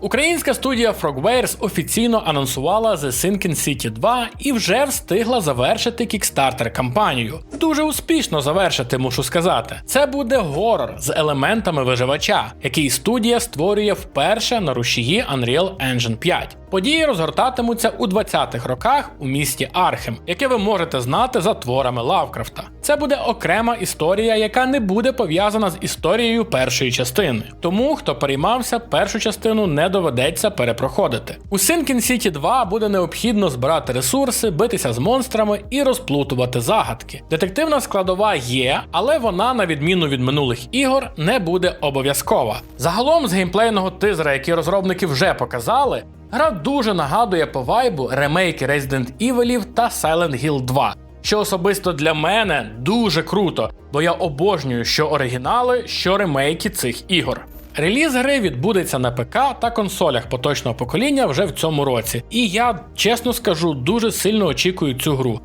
Українська студія Frogwares офіційно анонсувала The Sinking City 2 і вже встигла завершити Kickstarter кампанію. Дуже успішно завершити, мушу сказати. Це буде горор з елементами виживача, який студія створює вперше на рушії Unreal Engine 5. Події розгортатимуться у 20-х роках у місті Архем, яке ви можете знати за творами Лавкрафта. Це буде окрема історія, яка не буде пов'язана з історією першої частини. Тому, хто переймався, першу частину не доведеться перепроходити. У Sinking City 2 буде необхідно збирати ресурси, битися з монстрами і розплутувати загадки. Детективна складова є, але вона, на відміну від минулих ігор, не буде обов'язкова. Загалом, з геймплейного тизера, який розробники вже показали, Гра дуже нагадує по вайбу ремейки Resident Evil та Silent Hill 2, що особисто для мене дуже круто, бо я обожнюю що оригінали, що ремейки цих ігор. Реліз гри відбудеться на ПК та консолях поточного покоління вже в цьому році, і я чесно скажу, дуже сильно очікую цю гру.